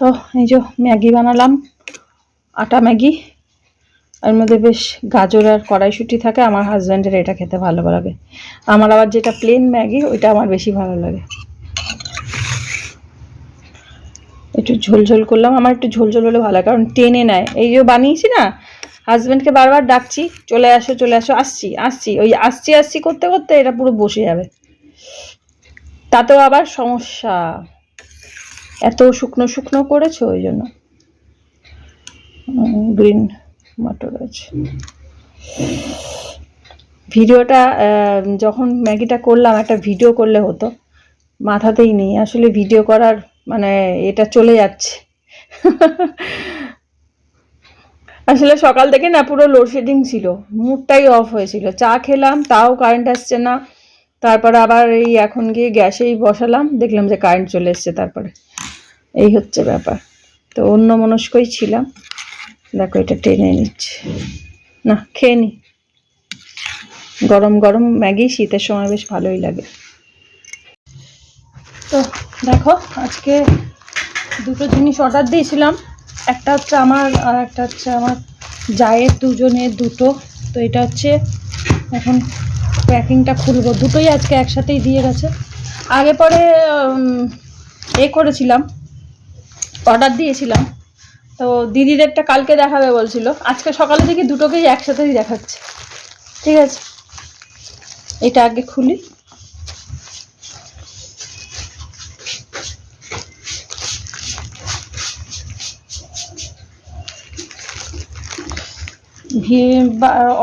তো এই যে ম্যাগি বানালাম, আটা ম্যাগি। এর মধ্যে বেশ গাজর আর কড়াইশুটি থাকে, আমার হাজব্যান্ডের এটা খেতে ভালো লাগে। আমার আবার যেটা প্লেন ম্যাগি, ওইটা আমার বেশি ভালো লাগে। একটু ঝোল ঝোল করলাম, আমার একটু ঝোল ঝোল হলে ভালো কারণ টেনে নেয়। এই যে বানিয়েছি না, হাজব্যান্ডকে বারবার ডাকছি, চলে আসো চলে আসো, আসছি আসছি। ওই আসছি আসছি করতে করতে এটা পুরো বসে যাবে। তাতেও আবার সমস্যা। এত শুকনো শুকনো করেছ ওই জন্য। গ্রিন মটর আছে ভিডিওটা যখন ম্যাগিটা করলাম, একটা ভিডিও করলে হতো। মাথাতেই নেই, আসলে ভিডিও করার মানে এটা চলে যাচ্ছে। আসলে সকাল থেকে না পুরো লোডশেডিং ছিল মুডটাই অফ হয়েছিল। চা খেলাম, তাও কারেন্ট আসছে না। তারপরে আবার এই এখন গিয়ে গ্যাসেই বসালাম, দেখলাম যে কারেন্ট চলে এসছে তারপরে। এই হচ্ছে ব্যাপার। তো অন্য মনস্কই ছিলাম। দেখো এটা টেনে নিচ্ছে। না, খেয়ে নি। গরম গরম ম্যাগি শীতের সময় বেশ ভালোই লাগে। তো দেখো, আজকে দুটো জিনিস অর্ডার দিয়েছিলাম। একটা হচ্ছে আমার আর একটা হচ্ছে আমার জায়ের দুজনের দুটো। তো এটা হচ্ছে এখন প্যাকিংটা খুলবো। দুটোই আজকে একসাথেই দিয়ে গেছে। আগে পরে এ করেছিলাম। অর্ডার দিয়েছিলাম। তো দিদির একটা কালকে দেখাবে বলছিল। আজকে সকালে দেখি দুটোকেই একসাথেই দেখাচ্ছে। ঠিক আছে? এটা আগে খুলি।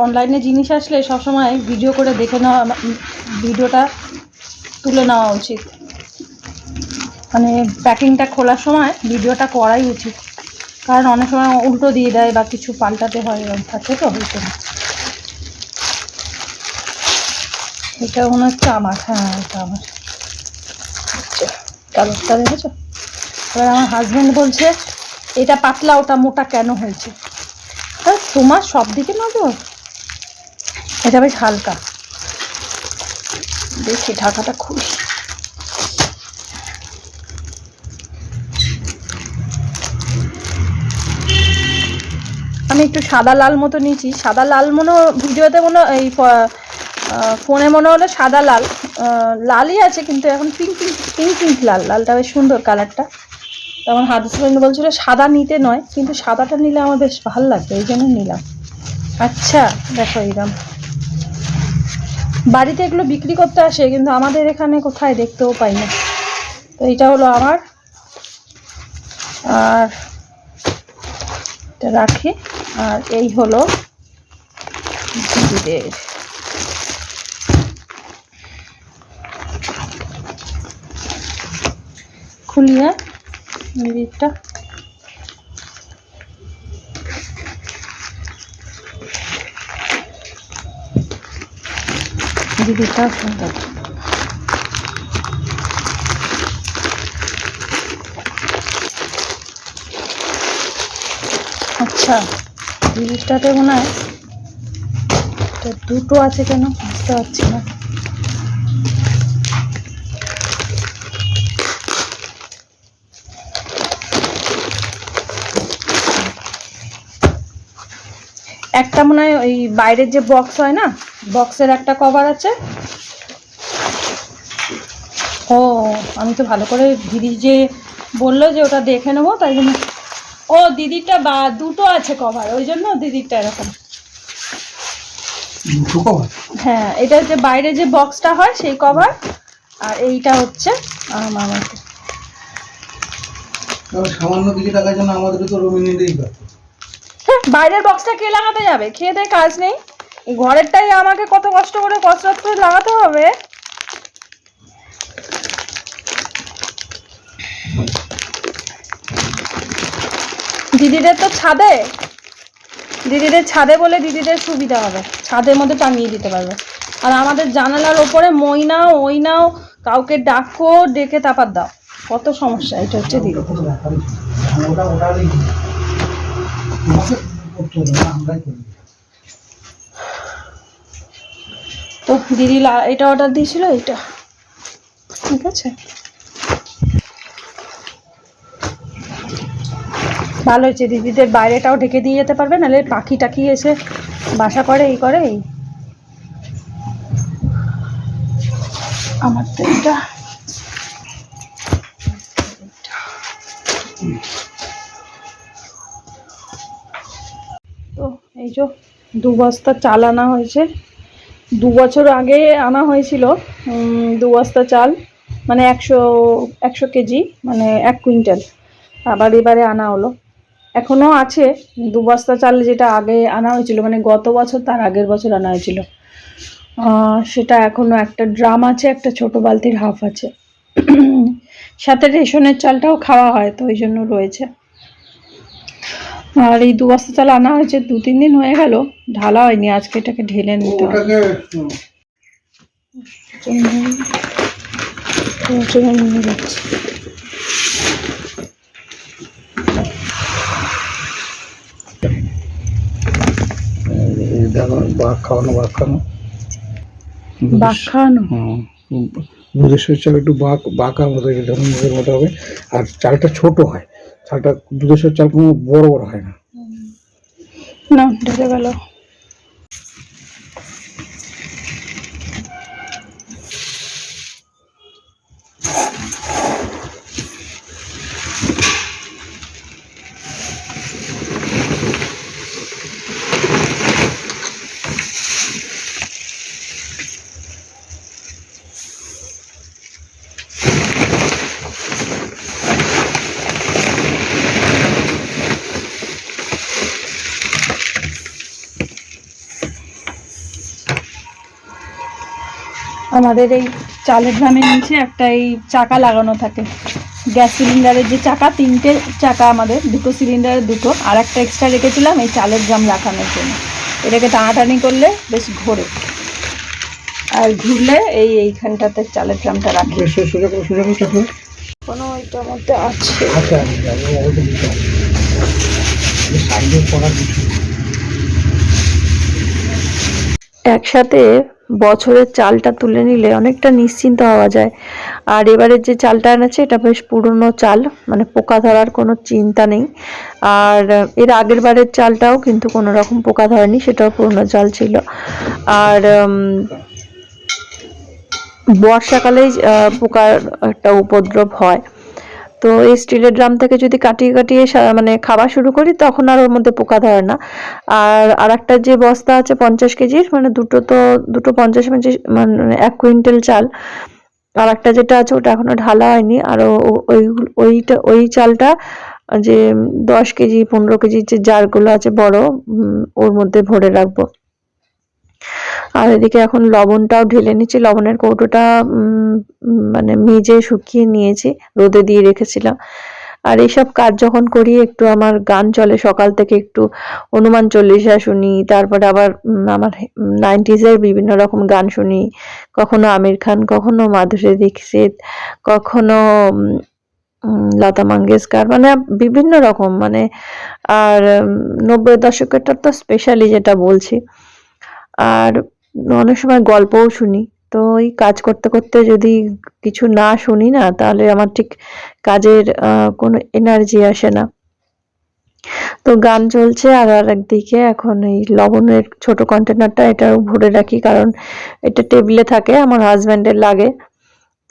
অনলাইনে জিনিস আসলে সবসময় ভিডিও করে দেখে নেওয়া ভিডিওটা তুলে নেওয়া উচিত। মানে প্যাকিংটা খোলার সময় ভিডিওটা করাই উচিত। কারণ অনেক সময় উল্টো দিয়ে দেয় বা কিছু পাল্টাতে হয় এরকম থাকে তো হইতে না এটা মনে হচ্ছে আমার হ্যাঁ এটা আমার। আচ্ছা কালারটা দেখেছ এবার আমার হাজব্যান্ড বলছে, এটা পাতলা, ওটা মোটা কেন হয়েছে? হ্যাঁ তোমার সব দিকে নজর? এটা বেশ হালকা। দেখি, ঢাকাটা খুলি আমি একটু সাদা লাল মতো নিয়েছি। সাদা লাল মনে ভিডিওতে মনে এই ফোনে মনে হলো সাদা লাল। লালই আছে, কিন্তু এখন পিঙ্ক পিঙ্ক পিঙ্ক পিঙ্ক লাল। লালটা বেশ সুন্দর কালারটা তো আমার হাজব্যান্ড বলছিল সাদা নিতে নয়, কিন্তু সাদাটা নিলে আমার বেশ ভালো লাগবে, এই জন্য নিলাম। আচ্ছা দেখো এইরকম। বাড়িতে এগুলো বিক্রি করতে আসে, কিন্তু আমাদের এখানে কোথায় দেখতেও পাই না। তো এটা হলো আমার। আর এটা রাখি। আর এই হলো দিদিদের খুলিয়ে দিদিরটা দিদিটা সুন্দর। আচ্ছা জিনিসটাতে মনে হয় দুটো আছে কেন? বুঝতে পারছি না? একটা মনে হয় ওই বাইরের যে বক্স হয় না বক্সের একটা কভার আছে। ও আমি তো ভালো করে দিদি যে বলল যে ওটা দেখে নেব তাই জন্য। ও দিদিরটা বা দুটো আছে কভার ওই জন্য দিদিরটা এরকম। হ্যাঁ এটা হচ্ছে বাইরে যে বক্সটা হয় সেই কভার আর এইটা হচ্ছে আমার সামান্য কিছু টাকার জন্য আমাদের তো রুমে নিতেই বাইরের বক্সটা কে লাগাতে যাবে? খেয়ে দেয় কাজ নেই। ঘরেরটাই আমাকে কত কষ্ট করে কসরত করে লাগাতে হবে। দিদিদের তো ছাদে। দিদিদের ছাদে বলে দিদিদের সুবিধা হবে। ছাদের মধ্যে টাঙিয়ে দিতে পারবে। আর আমাদের জানালার ওপরে মই নাও ওই নাও কাউকে ডাকো, ডেকে তারপর দাও। কত সমস্যা, এটা হচ্ছে দিদি। করতে হলো না, আমরাই তো দিদি এটা অর্ডার দিয়েছিল, এটা। ঠিক আছে? ভালো হয়েছে, দিদিদের বাইরেটাও ঢেকে দিয়ে যেতে পারবে, নাহলে পাখি টাকি এসে বাসা করে, এই করে, এই। আমার তো এটা। এই যে দু বস্তা চাল আনা হয়েছে। দু বছর আগে আনা হয়েছিল দু বস্তা চাল মানে একশো একশো কেজি মানে এক কুইন্টাল। আবার এবারে আনা হলো। এখনও আছে, দু বস্তা চাল যেটা আগে আনা হয়েছিল মানে গত বছর তার আগের বছর আনা হয়েছিল। সেটা এখনও একটা ড্রাম আছে, একটা ছোট বালতির হাফ আছে। সাথে রেশনের চালটাও খাওয়া হয়, তো ওই জন্য রয়েছে। আর এই দু বস্তা চাল আনা হয়েছে দু তিন দিন হয়ে গেল ঢালা হয়নি আজকে এটাকে ঢেলে নিতে খাওয়ানো বাঘ খাওয়ানো? বাঘ খাওয়ানো দুধেশ্বর চাল একটু বাঁক বাঁকার মতো মুখের মতো হবে আর চালটা ছোট হয়। চালটা দুধেশ্বর চাল কোনো বড় বড় হয় না। না ঢেলে গেল। আমাদের এই চালের ড্রামের নিচে একটা এই চাকা লাগানো থাকে। গ্যাস সিলিন্ডারের যে চাকা তিনটে চাকা আমাদের দুটো সিলিন্ডারের দুটো আর একটা এক্সট্রা রেখেছিলাম এই চালের ড্রাম রাখানোর জন্য। এটাকে টানাটানি করলে বেশ ঘোরে। আর ঘুরলে এই এইখানটাতে চালের ড্রামটা রাখি। কোনো ওইটার মধ্যে আছে আচ্ছা আমি যাব ওটা দিতে হবে সাইডে করার কিছু নেই। একসাথে বছরের চালটা তুলে নিলে অনেকটা নিশ্চিন্ত হওয়া যায়। আর এবারের যে চালটা এনেছে, এটা বেশ পুরনো চাল মানে পোকা ধরার কোনো চিন্তা নেই। আর এর আগের বারের চালটাও কিন্তু কোনো রকম পোকা ধরেনি, সেটাও পুরনো চাল ছিল। আর বর্ষাকালেই পোকার একটা উপদ্রব হয়। তো এই স্টিলের ড্রাম থেকে যদি কাটিয়ে কাটিয়ে মানে খাওয়া শুরু করি, তখন আর ওর মধ্যে পোকা ধরে না। আর আর একটা যে বস্তা আছে পঞ্চাশ কেজির মানে দুটো তো, দুটো পঞ্চাশ পঞ্চাশ মানে এক কুইন্টাল চাল। আর একটা যেটা আছে ওটা এখনও ঢালা হয়নি। আর ওই, ওইটা, ওই চালটা যে দশ কেজি, পনেরো কেজির যে জারগুলো আছে বড় ওর মধ্যে ভরে রাখব। আর এদিকে এখন লবণটাও ঢেলে নিচ্ছি। লবণের কৌটোটা মানে মেজে শুকিয়ে নিয়েছি, রোদে দিয়ে রেখেছিলাম। আর এইসব কাজ যখন করি, একটু আমার গান চলে সকাল থেকে একটু হনুমান চল্লিশা শুনি, তারপরে আবার আমার নাইনটিজের বিভিন্ন রকম গান শুনি। কখনো আমির খান, কখনো মাধুরী দীক্ষিত, কখনো লতা মঙ্গেশকর মানে বিভিন্ন রকম মানে আর নব্বই দশকেরটা তো স্পেশালি যেটা বলছি। আর অনেক সময় গল্পও শুনি। তো ওই কাজ করতে করতে যদি কিছু না শুনি না, তাহলে আমার ঠিক কাজের কোনো এনার্জি আসে না। তো গান চলছে আর আর একদিকে এখন এই লবণের ছোট কন্টেনারটা এটাও ভরে রাখি, কারণ এটা টেবিলে থাকে, আমার হাজব্যান্ডের লাগে।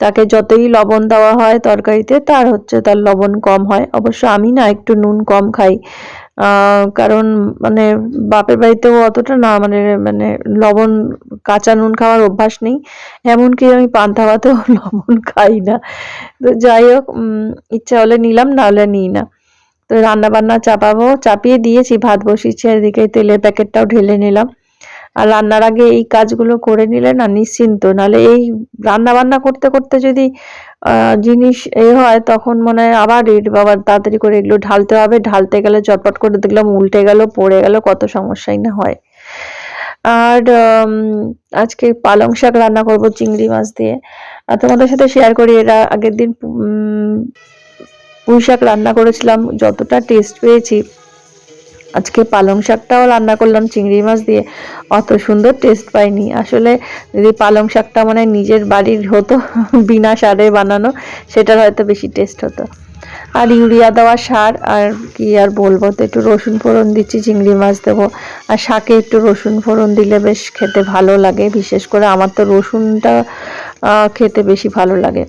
তাকে যতই লবণ দেওয়া হয় তরকারিতে, তার হচ্ছে তার লবণ কম হয়। অবশ্য আমি না, একটু নুন কম খাই। কারণ মানে বাপের বাড়িতেও অতটা না মানে মানে লবণ, কাঁচা নুন খাওয়ার অভ্যাস নেই। এমনকি আমি পান্তা ভাতেও লবণ খাই না। তো যাই হোক ইচ্ছা হলে নিলাম, না হলে নিই না। তো রান্না বান্না চাপাবো, চাপিয়ে দিয়েছি, ভাত বসিয়েছি এদিকে তেলের প্যাকেটটাও ঢেলে নিলাম। আর রান্নার আগে এই কাজগুলো করে নিলে না নিশ্চিন্ত। নাহলে এই রান্না বান্না করতে করতে যদি জিনিস এ হয়, তখন মনে হয় আবার রেড বাবা তাড়াতাড়ি করে এগুলো ঢালতে হবে। ঢালতে গেলে চটপট করে দেখলাম উল্টে গেল, পড়ে গেল, কত সমস্যাই না হয়। আর আজকে পালং শাক রান্না করব চিংড়ি মাছ দিয়ে। আর তোমাদের সাথে শেয়ার করি, এরা আগের দিন পুঁই শাক রান্না করেছিলাম, যতটা টেস্ট পেয়েছি। আজকে পালং শাকটাও রান্না করলাম, চিংড়ি মাছ দিয়ে। অত সুন্দর টেস্ট পাইনি। আসলে যদি পালং শাকটা মানে নিজের বাড়ির হতো, বিনা সারে বানানো, সেটার হয়তো বেশি টেস্ট হতো। আর ইউরিয়া দেওয়া সার, আর কি আর বলব, তো একটু রসুন ফোড়ন দিচ্ছি, চিংড়ি মাছ দেবো। আর শাকে একটু রসুন ফোড়ন দিলে বেশ খেতে ভালো লাগে, বিশেষ করে আমার তো রসুনটা খেতে বেশি ভালো লাগে।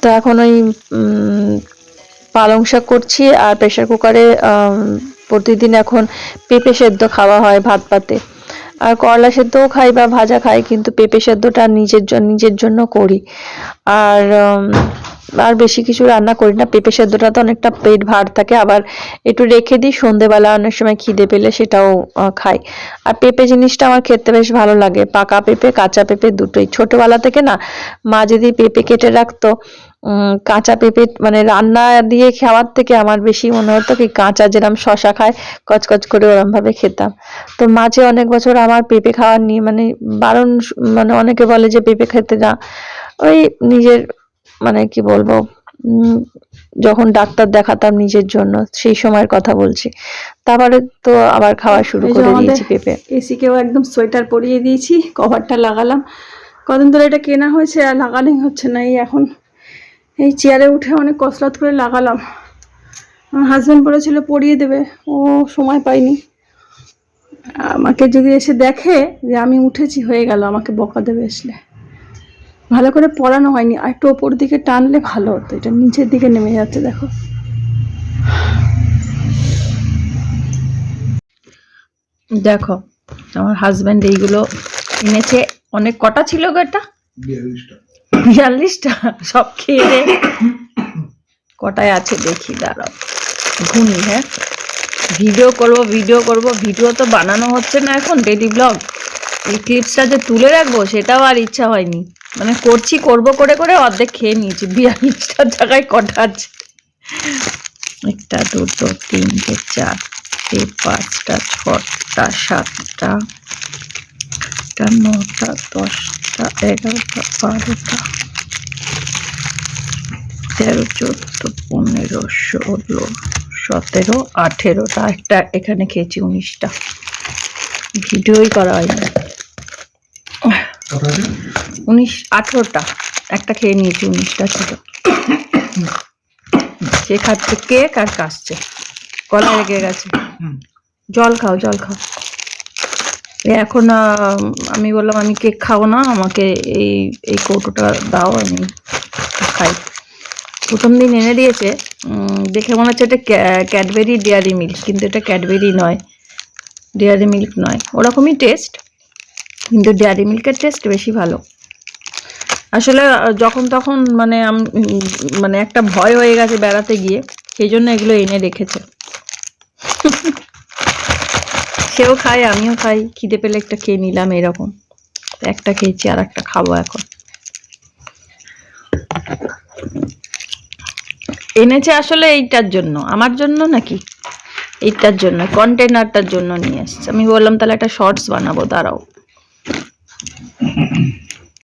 তো এখন ওই পালং শাক করছি আর প্রেশার কুকারে প্রতিদিন এখন পেঁপে সেদ্ধ খাওয়া হয় ভাত পাতে। আর করলা সেদ্ধও খাই বা ভাজা খাই, কিন্তু পেঁপে সেদ্ধটা নিজের জন্য নিজের জন্য করি। আর আর বেশি কিছু রান্না করি না। পেঁপে সেদ্ধটা তো অনেকটা পেট ভার থাকে, আবার একটু রেখে দিই, সন্ধেবেলা অনেক সময় খিদে পেলে সেটাও খাই। আর পেঁপে জিনিসটা আমার খেতে বেশ ভালো লাগে। পাকা পেঁপে, কাঁচা পেঁপে দুটোই। ছোটবেলা থেকে না, মা যদি পেঁপে কেটে রাখতো কাঁচা পেঁপে মানে রান্না দিয়ে খাওয়ার থেকে আমার বেশি মনে হতো কি কাঁচা যেরকম শশা খায় কচকচ করে ওরম ভাবে খেতাম। তো মাঝে অনেক বছর আমার পেঁপে খাওয়ার নিয়ে মানে বারণ মানে অনেকে বলে যে পেঁপে খেতে না ওই নিজের মানে কি বলব যখন ডাক্তার দেখাতাম নিজের জন্য সেই সময়ের কথা বলছি। তারপরে তো আবার খাওয়া শুরু করে দিয়েছি পেঁপে। এসিকেও একদম সোয়েটার পরিয়ে দিয়েছি কভারটা লাগালাম। কদিন ধরে এটা কেনা হয়েছে আর লাগানোই হচ্ছে না এই এখন এই চেয়ারে উঠে অনেক কসরত করে লাগালাম। আমার হাজব্যান্ড বলেছিল পরিয়ে দেবে। ও সময় পাইনি আমাকে যদি এসে দেখে যে আমি উঠেছি, হয়ে গেল, আমাকে বকা দেবে আসলে। ভালো করে পড়ানো হয়নি। আর একটু ওপর দিকে টানলে ভালো হতো। এটা নিচের দিকে নেমে যাচ্ছে, দেখো। দেখো, আমার হাজব্যান্ড এইগুলো এনেছে। অনেক কটা ছিল গো এটা? বিয়াল্লিশটা। সব খেয়ে কটায় আছে দেখি, দাঁড়াও। ঘুনি হ্যাঁ। ভিডিও করব ভিডিও করব। ভিডিও তো বানানো হচ্ছে না এখন ডেলি ব্লগ। এই ক্লিপসটা যে তুলে রাখব, সেটাও আর ইচ্ছা হয়নি। মানে করছি, করব করে করে অর্ধেক খেয়ে নিয়েছি। বিয়াল্লিশটার জায়গায় কটা আছে? একটা, দুটো, তিনটে, চারটে, পাঁচটা, ছটা, সাতটা নটা, দশটা এগারোটা বারোটা তেরো চোদ্দ পনেরো ষোলো সতেরো আঠেরোটা একটা এখানে খেয়েছি উনিশটা। ভিডিওই করা হয়নি। উনিশ আঠেরোটা একটা খেয়ে নিয়েছি উনিশটা ছিল। সে খাচ্ছে কেক আর কাশছে। গলা লেগে গেছে। জল খাও জল খাও। এখন আমি বললাম, আমি কেক খাব না, আমাকে এই এই কৌটোটা দাও, আমি খাই। প্রথম দিন এনে দিয়েছে। দেখে মনে হচ্ছে এটা ক্যাডবেরি ডেয়ারি মিল্ক, কিন্তু এটা ক্যাডবেরি নয়, ডেয়ারি মিল্ক নয়। ওরকমই টেস্ট, কিন্তু ডেয়ারি মিল্কের টেস্ট বেশি ভালো। আসলে যখন তখন মানে মানে একটা ভয় হয়ে গেছে বেড়াতে গিয়ে, সেই জন্য এগুলো এনে রেখেছে। সেও খায়, আমিও খাই। খিদে পেলে একটা খেয়ে নিলাম এরকম। একটা খেয়েছি, আর একটা খাব এখন। এনেছে আসলে এইটার জন্য। আমার জন্য নাকি? এইটার জন্য কন্টেনারটার জন্য নিয়ে এসছে। আমি বললাম, তাহলে একটা শর্টস বানাবো, দাঁড়াও।